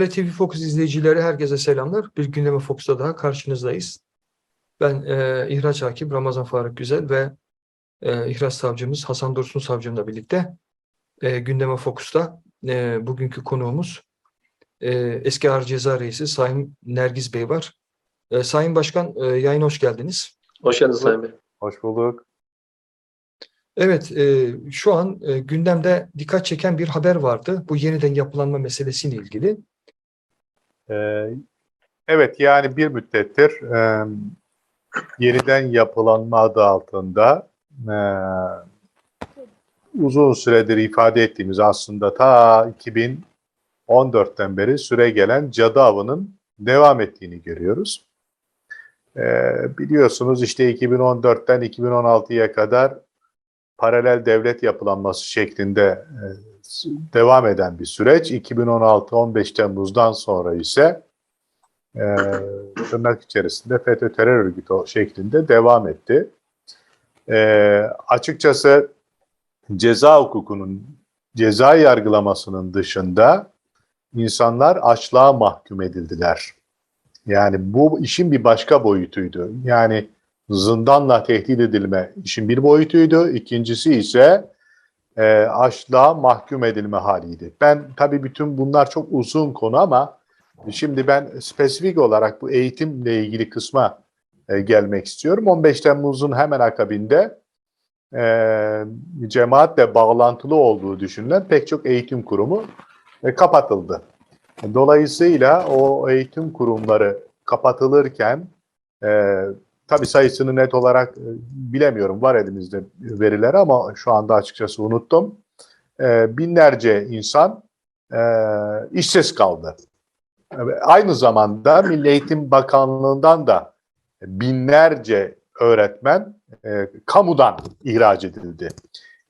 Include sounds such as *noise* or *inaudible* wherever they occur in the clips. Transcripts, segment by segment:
Değerli TV Focus izleyicileri herkese selamlar. Bir gündeme Fokus'ta daha karşınızdayız. Ben e, İhraç Hakim Ramazan Faruk Güzel ve e, İhraç Savcımız Hasan Dursun Savcımla birlikte e, gündeme Fokus'ta e, bugünkü konuğumuz e, eski Ağır Ceza Reisi Sayın Nergiz Bey var. E, Sayın Başkan e, yayına hoş geldiniz. Hoş geldiniz Sayın Bey. Hoş bulduk. Evet, e, şu an e, gündemde dikkat çeken bir haber vardı. Bu yeniden yapılanma meselesiyle ilgili. Ee, evet yani bir müddettir e, yeniden yapılanma adı altında e, uzun süredir ifade ettiğimiz aslında ta 2014'ten beri süre gelen cadı avının devam ettiğini görüyoruz. Ee, biliyorsunuz işte 2014'ten 2016'ya kadar paralel devlet yapılanması şeklinde e, devam eden bir süreç. 2016-15 Temmuz'dan sonra ise e, tırnak içerisinde FETÖ terör örgütü şeklinde devam etti. E, açıkçası ceza hukukunun, ceza yargılamasının dışında insanlar açlığa mahkum edildiler. Yani bu işin bir başka boyutuydu. Yani zindanla tehdit edilme işin bir boyutuydu. İkincisi ise e, açlığa mahkum edilme haliydi. Ben tabii bütün bunlar çok uzun konu ama şimdi ben spesifik olarak bu eğitimle ilgili kısma e, gelmek istiyorum. 15 Temmuz'un hemen akabinde e, cemaatle bağlantılı olduğu düşünülen pek çok eğitim kurumu e, kapatıldı. Dolayısıyla o eğitim kurumları kapatılırken e, tabii sayısını net olarak e, bilemiyorum. Var elimizde veriler ama şu anda açıkçası unuttum. E, binlerce insan e, işsiz kaldı. Aynı zamanda Milli Eğitim Bakanlığı'ndan da binlerce öğretmen kamudan ihraç edildi.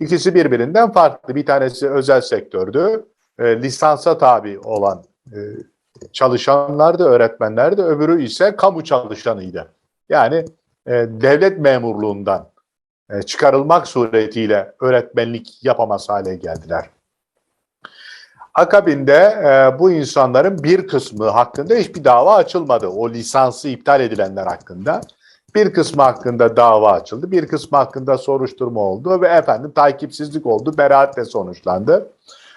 İkisi birbirinden farklı. Bir tanesi özel sektördü. Lisansa tabi olan çalışanlardı, öğretmenlerdi. Öbürü ise kamu çalışanıydı. Yani e, devlet memurluğundan e, çıkarılmak suretiyle öğretmenlik yapamaz hale geldiler. Akabinde e, bu insanların bir kısmı hakkında hiçbir dava açılmadı. O lisansı iptal edilenler hakkında. Bir kısmı hakkında dava açıldı. Bir kısmı hakkında soruşturma oldu ve efendim takipsizlik oldu. Beraatle sonuçlandı.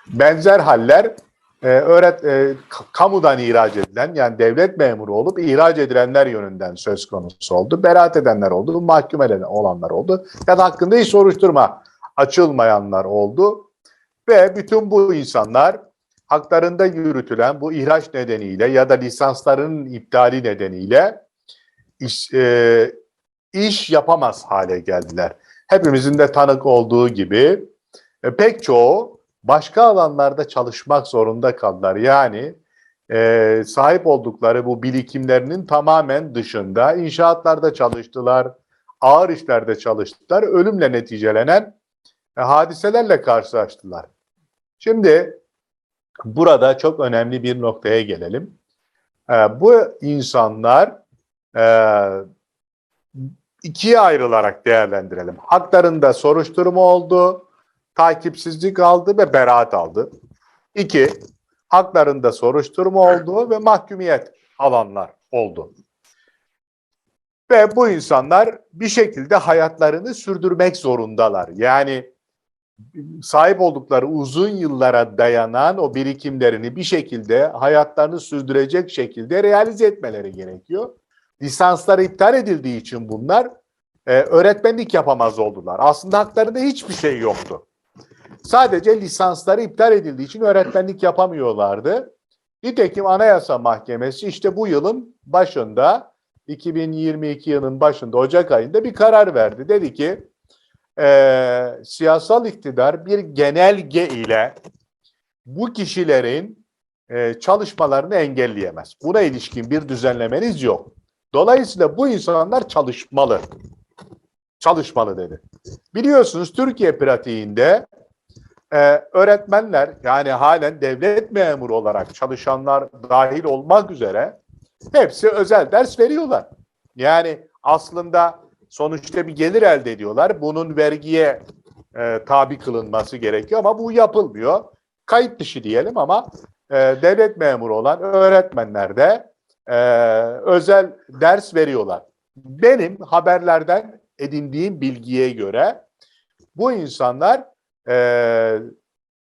Benzer haller e, öğret e, kamudan ihraç edilen yani devlet memuru olup ihraç edilenler yönünden söz konusu oldu. Beraat edenler oldu, mahkum eden olanlar oldu. Ya da hakkında hiç soruşturma açılmayanlar oldu. Ve bütün bu insanlar haklarında yürütülen bu ihraç nedeniyle ya da lisanslarının iptali nedeniyle iş, e, iş yapamaz hale geldiler. Hepimizin de tanık olduğu gibi e, pek çoğu başka alanlarda çalışmak zorunda kaldılar. Yani e, sahip oldukları bu birikimlerinin tamamen dışında inşaatlarda çalıştılar, ağır işlerde çalıştılar, ölümle neticelenen e, hadiselerle karşılaştılar. Şimdi burada çok önemli bir noktaya gelelim. E, bu insanlar e, ikiye ayrılarak değerlendirelim. Haklarında soruşturma oldu, takipsizlik aldı ve beraat aldı. İki, haklarında soruşturma oldu ve mahkumiyet alanlar oldu. Ve bu insanlar bir şekilde hayatlarını sürdürmek zorundalar. Yani sahip oldukları uzun yıllara dayanan o birikimlerini bir şekilde hayatlarını sürdürecek şekilde realize etmeleri gerekiyor. Lisansları iptal edildiği için bunlar e, öğretmenlik yapamaz oldular. Aslında haklarında hiçbir şey yoktu. Sadece lisansları iptal edildiği için öğretmenlik yapamıyorlardı. Nitekim Anayasa Mahkemesi işte bu yılın başında 2022 yılın başında Ocak ayında bir karar verdi. Dedi ki e, siyasal iktidar bir genelge ile bu kişilerin e, çalışmalarını engelleyemez. Buna ilişkin bir düzenlemeniz yok. Dolayısıyla bu insanlar çalışmalı. Çalışmalı dedi. Biliyorsunuz Türkiye pratiğinde e, öğretmenler yani halen devlet memuru olarak çalışanlar dahil olmak üzere hepsi özel ders veriyorlar. Yani aslında sonuçta bir gelir elde ediyorlar. Bunun vergiye e, tabi kılınması gerekiyor ama bu yapılmıyor. Kayıt dışı diyelim ama e, devlet memuru olan öğretmenler de e, özel ders veriyorlar. Benim haberlerden edindiğim bilgiye göre bu insanlar e,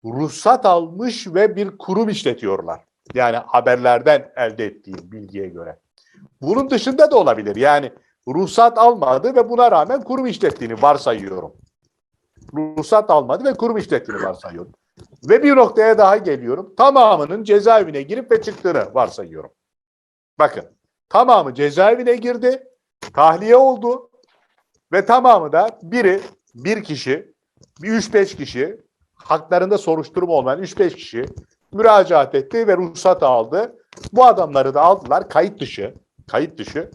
ruhsat almış ve bir kurum işletiyorlar. Yani haberlerden elde ettiğim bilgiye göre. Bunun dışında da olabilir. Yani ruhsat almadı ve buna rağmen kurum işlettiğini varsayıyorum. Ruhsat almadı ve kurum işlettiğini varsayıyorum. Ve bir noktaya daha geliyorum. Tamamının cezaevine girip ve çıktığını varsayıyorum. Bakın tamamı cezaevine girdi, tahliye oldu ve tamamı da biri bir kişi, bir 3-5 kişi, haklarında soruşturma olmayan 3-5 kişi müracaat etti ve ruhsat aldı. Bu adamları da aldılar kayıt dışı, kayıt dışı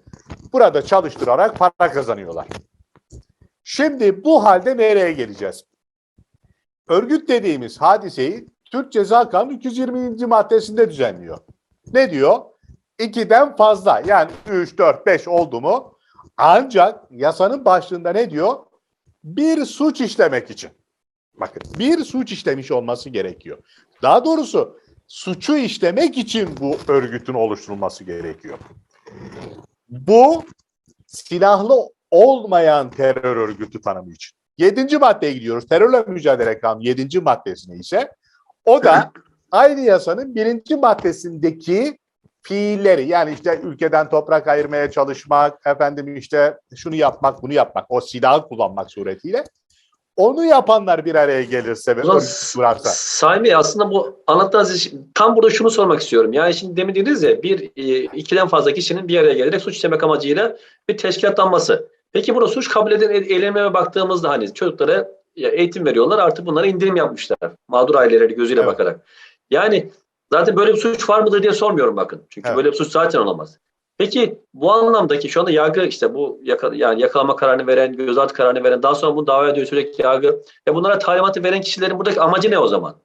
burada çalıştırarak para kazanıyorlar. Şimdi bu halde nereye geleceğiz? Örgüt dediğimiz hadiseyi Türk Ceza Kanunu 220. maddesinde düzenliyor. Ne diyor? İkiden fazla yani 3, 4, 5 oldu mu ancak yasanın başlığında ne diyor? Bir suç işlemek için. Bakın bir suç işlemiş olması gerekiyor. Daha doğrusu suçu işlemek için bu örgütün oluşturulması gerekiyor. Bu silahlı olmayan terör örgütü tanımı için. Yedinci maddeye gidiyoruz. Terörle mücadele kanunu yedinci maddesine ise o da aynı yasanın birinci maddesindeki fiilleri yani işte ülkeden toprak ayırmaya çalışmak, efendim işte şunu yapmak, bunu yapmak, o silahı kullanmak suretiyle onu yapanlar bir araya gelirse ve. Sayın Bey aslında bu anlattığınız tam burada şunu sormak istiyorum. Yani şimdi demin dediniz ya bir e, ikiden fazla kişinin bir araya gelerek suç işlemek amacıyla bir teşkilatlanması. Peki burada suç kabul eden el- eylemlere baktığımızda hani çocuklara ya, eğitim veriyorlar artık bunlara indirim yapmışlar. Mağdur aileleri gözüyle Evet. bakarak. Yani zaten böyle bir suç var mıdır diye sormuyorum bakın. Çünkü Evet. böyle bir suç zaten olamaz. Peki bu anlamdaki şu anda yargı işte bu yaka, yani yakalama kararını veren, gözaltı kararını veren, daha sonra bu davaya dönüşecek yargı ve bunlara talimatı veren kişilerin buradaki amacı ne o zaman?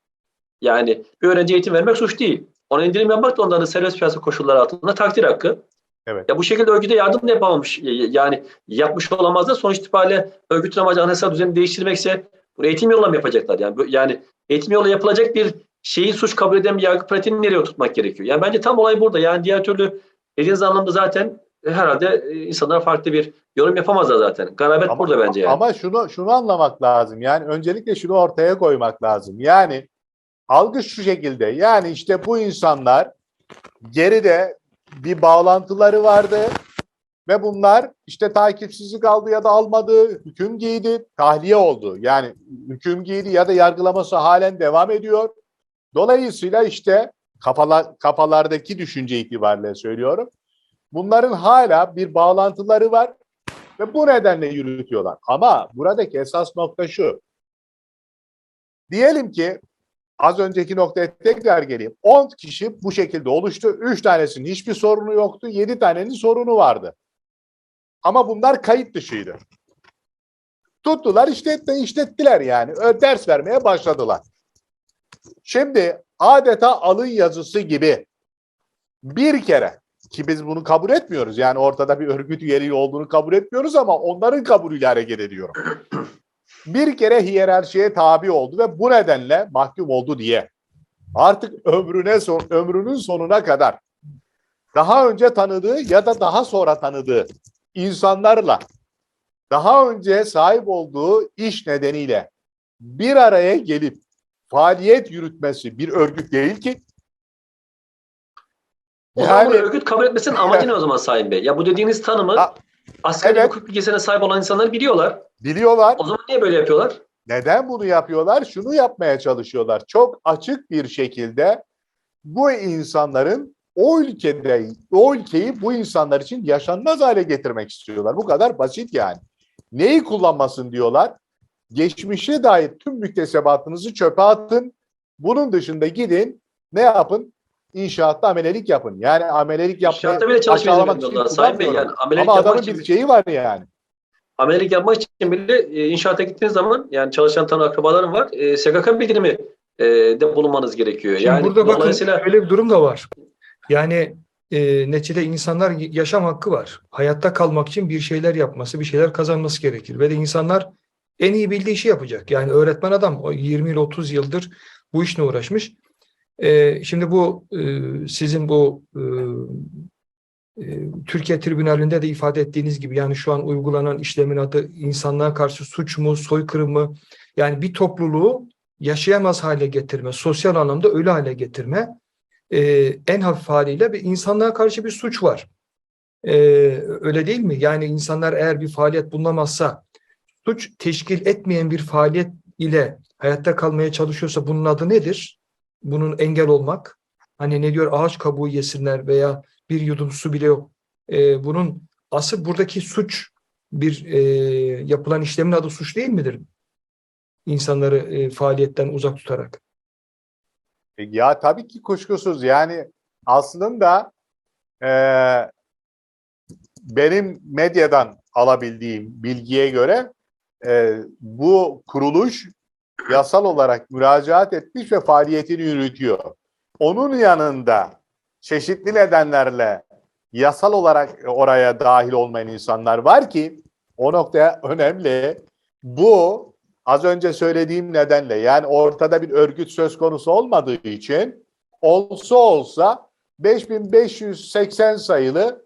Yani bir öğrenci eğitim vermek suç değil. Ona indirim yapmak da onların serbest piyasa koşulları altında takdir hakkı. Evet. Ya bu şekilde örgüte yardım da yapamamış. y- y- Yani yapmış olamaz da sonuç itibariyle örgütün amacı anayasal düzeni değiştirmekse bunu eğitim yoluyla mı yapacaklar? Yani, yani eğitim yoluyla yapılacak bir şeyi suç kabul eden bir yargı pratiğini nereye oturtmak gerekiyor? Yani bence tam olay burada. Yani diğer türlü dediğiniz anlamda zaten herhalde e, insanlar farklı bir yorum yapamazlar zaten. Garabet Ama- burada bence yani. Ama şunu şunu anlamak lazım. Yani öncelikle şunu ortaya koymak lazım. Yani algı şu şekilde. Yani işte bu insanlar geride bir bağlantıları vardı ve bunlar işte takipsizlik aldı ya da almadı, hüküm giydi, tahliye oldu. Yani hüküm giydi ya da yargılaması halen devam ediyor. Dolayısıyla işte kafala, kafalardaki düşünce itibariyle söylüyorum. Bunların hala bir bağlantıları var ve bu nedenle yürütüyorlar. Ama buradaki esas nokta şu. Diyelim ki az önceki noktaya tekrar geleyim. 10 kişi bu şekilde oluştu. 3 tanesinin hiçbir sorunu yoktu. 7 tanenin sorunu vardı. Ama bunlar kayıt dışıydı. Tuttular işletti, işlettiler yani. Ders vermeye başladılar. Şimdi adeta alın yazısı gibi bir kere ki biz bunu kabul etmiyoruz. Yani ortada bir örgüt üyeliği olduğunu kabul etmiyoruz ama onların kabulüyle hareket ediyorum. *clears throat* Bir kere hiyerarşiye tabi oldu ve bu nedenle mahkum oldu diye. Artık ömrüne son, ömrünün sonuna kadar daha önce tanıdığı ya da daha sonra tanıdığı insanlarla daha önce sahip olduğu iş nedeniyle bir araya gelip faaliyet yürütmesi bir örgüt değil ki. O zaman Yani- örgüt kabul etmesinin amacı ne o zaman Sayın Bey? Ya bu dediğiniz tanımı Ha, asgari evet. hukuk bilgisine sahip olan insanlar biliyorlar. Biliyorlar. O zaman niye böyle yapıyorlar? Neden bunu yapıyorlar? Şunu yapmaya çalışıyorlar. Çok açık bir şekilde bu insanların o ülkede, o ülkeyi bu insanlar için yaşanmaz hale getirmek istiyorlar. Bu kadar basit yani. Neyi kullanmasın diyorlar? Geçmişe dair tüm müktesebatınızı çöpe atın. Bunun dışında gidin ne yapın? İnşaatta amelelik yapın. Yani amelelik yapmayı İnşaatta bile için bilmiyorlar Sayın Bey. Yani amelelik Ama yapmak adamın için, bir şeyi var yani. amelelik yapmak için bile e, inşaata gittiğiniz zaman yani çalışan tanı akrabalarım var. E, SGK bildirimi e, de bulunmanız gerekiyor. Şimdi yani burada bakın dolayısıyla öyle bir durum da var. Yani e, neticede insanlar yaşam hakkı var. Hayatta kalmak için bir şeyler yapması, bir şeyler kazanması gerekir. Ve de insanlar en iyi bildiği işi yapacak. Yani öğretmen adam o 20 yıl 30 yıldır bu işle uğraşmış. E, şimdi bu e, sizin bu e, e, Türkiye Tribünali'nde de ifade ettiğiniz gibi yani şu an uygulanan işlemin adı insanlığa karşı suç mu, soykırım mı? Yani bir topluluğu yaşayamaz hale getirme, sosyal anlamda ölü hale getirme e, en hafif haliyle bir insanlığa karşı bir suç var. E, öyle değil mi? Yani insanlar eğer bir faaliyet bulunamazsa suç teşkil etmeyen bir faaliyet ile hayatta kalmaya çalışıyorsa bunun adı nedir? Bunun engel olmak. Hani ne diyor ağaç kabuğu yesinler veya bir yudum su bile yok. E, bunun asıl buradaki suç bir e, yapılan işlemin adı suç değil midir? İnsanları e, faaliyetten uzak tutarak. E, Ya tabii ki kuşkusuz yani aslında eee, benim medyadan alabildiğim bilgiye göre eee, bu kuruluş yasal olarak müracaat etmiş ve faaliyetini yürütüyor. Onun yanında çeşitli nedenlerle yasal olarak oraya dahil olmayan insanlar var ki o nokta önemli. Bu az önce söylediğim nedenle yani ortada bir örgüt söz konusu olmadığı için olsa olsa 5580 sayılı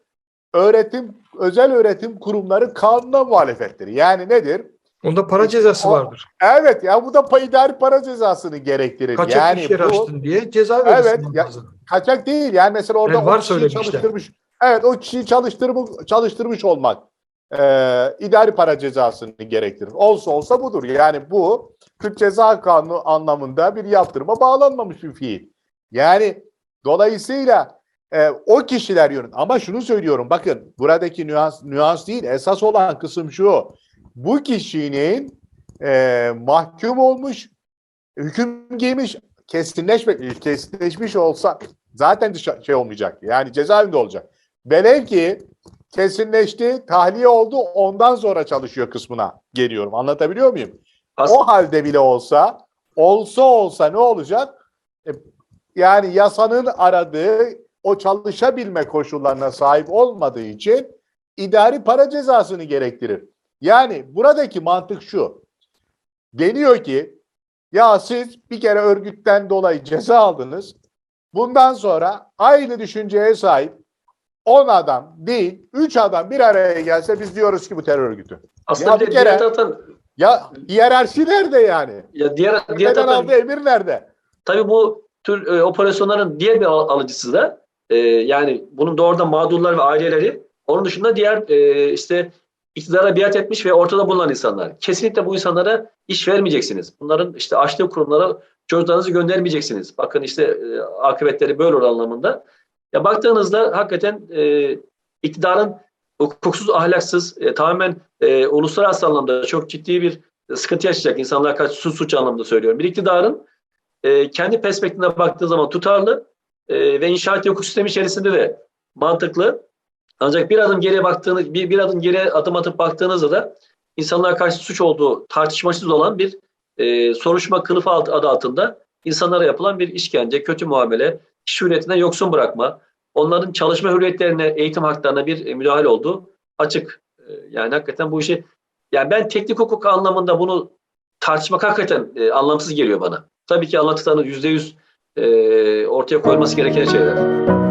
öğretim özel öğretim kurumları kanuna muhalefettir. Yani nedir? Onda para cezası o- vardır. Evet ya bu da pa- idari para cezasını gerektirir. Kaçak yani iş yeri bu açtın diye ceza verirsin. Evet, ya- lazım. kaçak değil. Yani mesela orada Yani o kişiyi çalıştırmış. Evet o kişiyi çalıştırmış, çalıştırmış olmak e, idari para cezasını gerektirir. Olsa olsa budur. Yani bu Türk Ceza Kanunu anlamında bir yaptırıma bağlanmamış bir fiil. Yani dolayısıyla e, o kişiler yönün. Ama şunu söylüyorum bakın buradaki nüans, nüans değil esas olan kısım şu. Bu kişinin e, mahkum olmuş, hüküm giymiş, kesinleşme, kesinleşmiş olsa zaten dışa- şey olmayacak. Yani cezaevinde olacak. Velev ki kesinleşti, tahliye oldu, ondan sonra çalışıyor kısmına geliyorum. Anlatabiliyor muyum? Aslında O halde bile olsa, olsa olsa ne olacak? E, Yani yasanın aradığı o çalışabilme koşullarına sahip olmadığı için idari para cezasını gerektirir. Yani buradaki mantık şu. Deniyor ki ya siz bir kere örgütten dolayı ceza aldınız. Bundan sonra aynı düşünceye sahip 10 adam değil 3 adam bir araya gelse biz diyoruz ki bu terör örgütü. aslında Ya bir kere- diğer taraftan Ya hiyerarşi nerede yani? ya diğer diğer taraftan aldığı emir nerede? Tabii bu tür e, operasyonların diğer bir al- alıcısı da e, yani bunun doğrudan mağdurlar ve aileleri onun dışında diğer e, işte iktidara biat etmiş ve ortada bulunan insanlar. Kesinlikle bu insanlara iş vermeyeceksiniz. Bunların işte açtığı kurumlara çocuklarınızı göndermeyeceksiniz. Bakın işte e, akıbetleri böyle olur anlamında. Ya baktığınızda hakikaten e, iktidarın hukuksuz, ahlaksız, e, tamamen e, uluslararası anlamda çok ciddi bir sıkıntı yaşayacak insanlara karşı suç suç anlamında söylüyorum. Bir iktidarın e, kendi perspektifine baktığı zaman tutarlı e, ve inşaat hukuk sistemi içerisinde de mantıklı. Ancak bir adım geriye baktığınız, bir, bir adım geriye adım atıp baktığınızda da insanlara karşı suç olduğu tartışmasız olan bir e, soruşturma kılıfı alt- adı altında insanlara yapılan bir işkence, kötü muamele, iş hürriyetinden yoksun bırakma, onların çalışma hürriyetlerine, eğitim haklarına bir e, müdahale olduğu açık. E, yani hakikaten bu işi, yani ben teknik hukuk anlamında bunu tartışmak hakikaten e, anlamsız geliyor bana. Tabii ki yüzde yüz e, ortaya koyulması gereken şeyler.